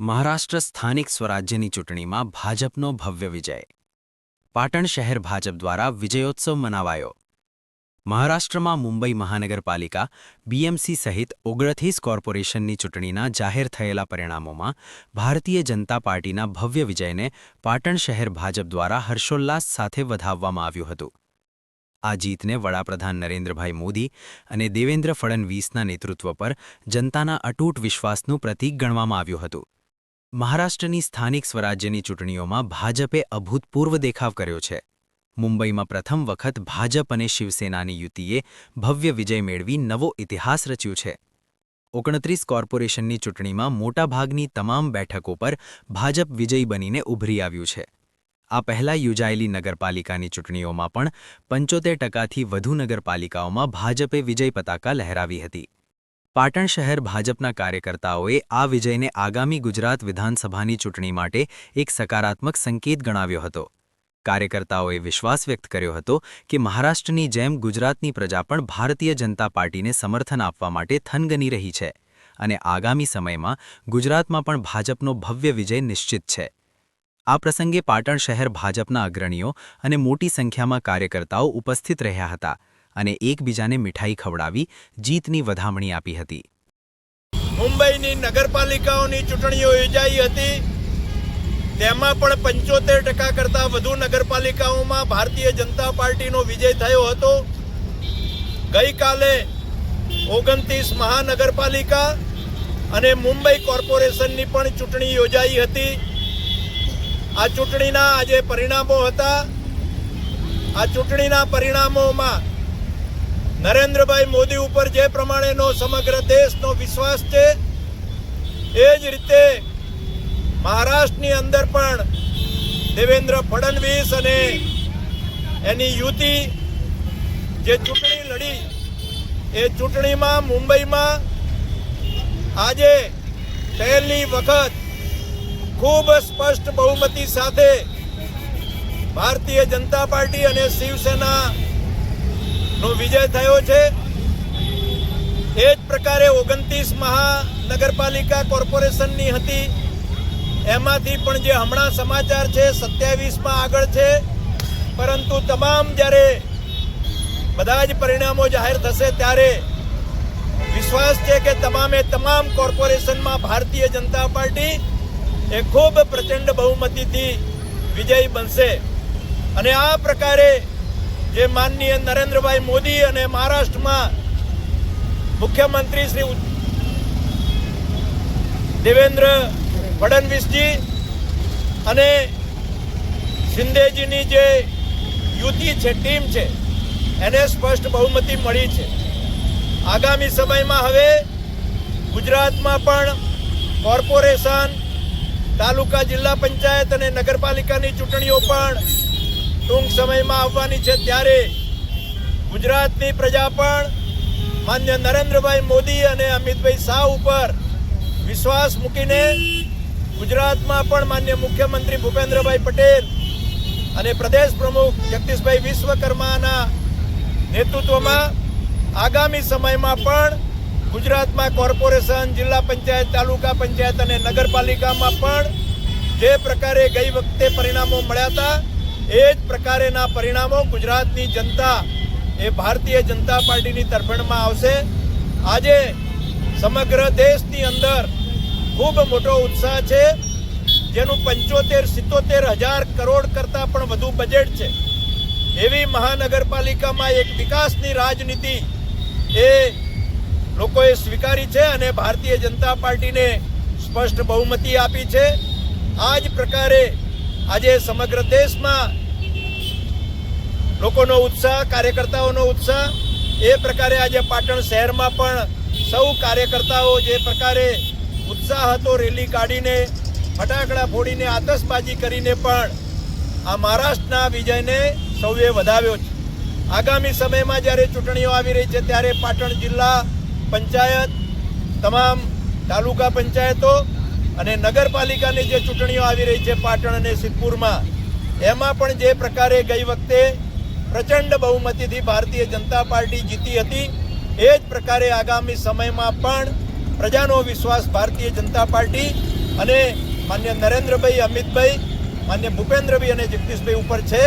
મહારાષ્ટ્ર સ્થાનિક સ્વરાજ્યની ચૂંટણીમાં ભાજપનો ભવ્ય વિજય. પાટણ શહેર ભાજપ દ્વારા વિજયોત્સવ મનાવાયો. મહારાષ્ટ્રમાં મુંબઈ મહાનગરપાલિકા, બીએમસી સહિત ઓગણત્રીસ કોર્પોરેશનની ચૂંટણીના જાહેર થયેલા પરિણામોમાં ભારતીય જનતા પાર્ટીના ભવ્ય વિજયને પાટણ શહેર ભાજપ દ્વારા હર્ષોલ્લાસ સાથે વધાવવામાં આવ્યું હતું. આ જીતને વડાપ્રધાન નરેન્દ્રભાઈ મોદી અને દેવેન્દ્ર ફડણવીસના નેતૃત્વ પર જનતાના અટૂટ વિશ્વાસનું પ્રતીક ગણવામાં આવ્યું હતું. મહારાષ્ટ્રની સ્થાનિક સ્વરાજ્યની ચૂંટણીઓમાં ભાજપે અભૂતપૂર્વ દેખાવ કર્યો છે. મુંબઈમાં પ્રથમ વખત ભાજપ અને શિવસેનાની યુતિએ ભવ્ય વિજય મેળવી નવો ઇતિહાસ રચ્યો છે. ઓગણત્રીસ કોર્પોરેશનની ચૂંટણીમાં મોટાભાગની તમામ બેઠકો પર ભાજપ વિજયી બનીને ઉભરી આવ્યું છે. આ પહેલાં યોજાયેલી નગરપાલિકાની ચૂંટણીઓમાં પણ પંચોતેર ટકાથી વધુ નગરપાલિકાઓમાં ભાજપે વિજય પતાકા લહેરાવી હતી. પાટણ શહેર ભાજપના કાર્યકર્તાઓએ આ વિજયને આગામી ગુજરાત વિધાનસભાની ચૂંટણી માટે એક સકારાત્મક સંકેત ગણાવ્યો હતો. કાર્યકર્તાઓએ વિશ્વાસ વ્યક્ત કર્યો હતો કે મહારાષ્ટ્રની જેમ ગુજરાતની પ્રજા પણ ભારતીય જનતા પાર્ટીને સમર્થન આપવા માટે થનગની રહી છે અને આગામી સમયમાં ગુજરાતમાં પણ ભાજપનો ભવ્ય વિજય નિશ્ચિત છે. આ પ્રસંગે પાટણ શહેર ભાજપના અગ્રણીઓ અને મોટી સંખ્યામાં કાર્યકર્તાઓ ઉપસ્થિત રહ્યા હતા. અને એકબીજાને મીઠાઈ ખવડાવી જીતની વધામણી આપી હતી. મુંબઈની નગરપાલિકાઓની ચૂંટણીઓ યોજાઈ હતી. તેમાં પણ પંચોતેર ટકા કરતાં વધુ નગરપાલિકાઓમાં ભારતીય જનતા પાર્ટીનો વિજય થયો હતો. ગઈકાલે ઓગણત્રીસ મહાનગરપાલિકા અને મુંબઈ કોર્પોરેશનની પણ ચૂંટણી યોજાઈ હતી. આ ચૂંટણીના આજે પરિણામો હતા. આ ચૂંટણીના પરિણામોમાં નરેન્દ્રભાઈ મોદી ઉપર જે પ્રમાણેનો સમગ્ર દેશનો વિશ્વાસ છે, એ જ રીતે મહારાષ્ટ્રની અંદર પણ દેવેન્દ્ર ફડણવીસ અને એની યુતિ જે ચૂંટણી લડી, એ ચૂંટણીમાં મુંબઈમાં આજે પહેલી વખત ખૂબ સ્પષ્ટ બહુમતી સાથે ભારતીય જનતા પાર્ટી અને શિવસેના નો વિજય થયો છે. એ જ પ્રકારે ઓગણત્રીસ મહાનગરપાલિકા કોર્પોરેશનની હતી. એમાંથી પણ જે હમણાં સમાચાર છે, સત્યાવીસમાં આગળ છે. પરંતુ તમામ જ્યારે બધા જ પરિણામો જાહેર થશે ત્યારે વિશ્વાસ છે કે તમામે તમામ કોર્પોરેશનમાં ભારતીય જનતા પાર્ટી એ ખૂબ પ્રચંડ બહુમતીથી વિજયી બનશે. અને આ પ્રકારે જે માનનીય નરેન્દ્રભાઈ મોદી અને મહારાષ્ટ્રમાં મુખ્યમંત્રી શ્રી દેવેન્દ્ર ફડણવીસજી અને શિંદેજીની જે યુતિ છે, ટીમ છે, એને સ્પષ્ટ બહુમતી મળી છે. આગામી સમયમાં હવે ગુજરાતમાં પણ કોર્પોરેશન, તાલુકા જિલ્લા પંચાયત અને નગરપાલિકાની ચૂંટણીઓ પણ ટૂંક સમયમાં આવવાની છે ત્યારે ગુજરાતની પ્રજા પણ માન્ય નરેન્દ્રભાઈ મોદી અને અમિતભાઈ શાહ ઉપર વિશ્વાસ મૂકીને ગુજરાતમાં પણ માન્ય મુખ્યમંત્રી ભૂપેન્દ્રભાઈ પટેલ અને પ્રદેશ પ્રમુખ જગદીશભાઈ વિશ્વકર્માના નેતૃત્વમાં આગામી સમયમાં પણ ગુજરાતમાં કોર્પોરેશન, જિલ્લા પંચાયત, તાલુકા પંચાયત અને નગરપાલિકામાં પણ જે પ્રકારે ગઈ વખતે પરિણામો મળ્યા હતા એ જ પ્રકારેના પરિણામો ગુજરાતની જનતા, એ ભારતીય જનતા પાર્ટીની તરફેણમાં આવશે. આજે સમગ્ર દેશની અંદર ખૂબ મોટો ઉત્સાહ છે. જેનું પંચોતેર, સિત્તોતેર હજાર કરોડ કરતાં પણ વધુ બજેટ છે. એવી મહાનગરપાલિકામાં એક વિકાસની રાજનીતિ એ લોકોએ સ્વીકારી છે અને ભારતીય જનતા પાર્ટીને સ્પષ્ટ બહુમતી આપી છે. આ જ પ્રકારે આજે સમગ્ર દેશમાં લોકોનો ઉત્સાહ, કાર્યકર્તાઓનો ઉત્સાહ, એ પ્રકારે આજે પાટણ શહેરમાં પણ સૌ કાર્યકર્તાઓ જે પ્રકારે ઉત્સાહ હતો, રેલી કાઢીને, ફટાકડા ફોડીને, આતશબાજી કરીને પણ આ મહારાષ્ટ્રના વિજયને સૌએ વધાવ્યો છે. આગામી સમયમાં જ્યારે ચૂંટણીઓ આવી રહી છે, ત્યારે પાટણ જિલ્લા પંચાયત, તમામ તાલુકા પંચાયતો અને નગરપાલિકાની જે ચૂંટણીઓ આવી રહી છે પાટણ અને સિદ્ધપુરમાં, એમાં પણ જે પ્રકારે ગઈ વખતે પ્રચંડ બહુમતીથી ભારતીય જનતા પાર્ટી જીતી હતી, એ જ પ્રકારે આગામી સમયમાં પણ પ્રજાનો વિશ્વાસ ભારતીય જનતા પાર્ટી અને માન્ય નરેન્દ્રભાઈ, અમિતભાઈ, માન્ય ભૂપેન્દ્રભાઈ અને જગદીશભાઈ ઉપર છે.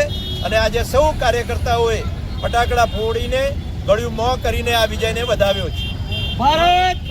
અને આજે સૌ કાર્યકર્તાઓએ ફટાકડા ફોડીને ગળ્યું મોં કરીને આ વિજયને વધાવ્યો છે. ભારત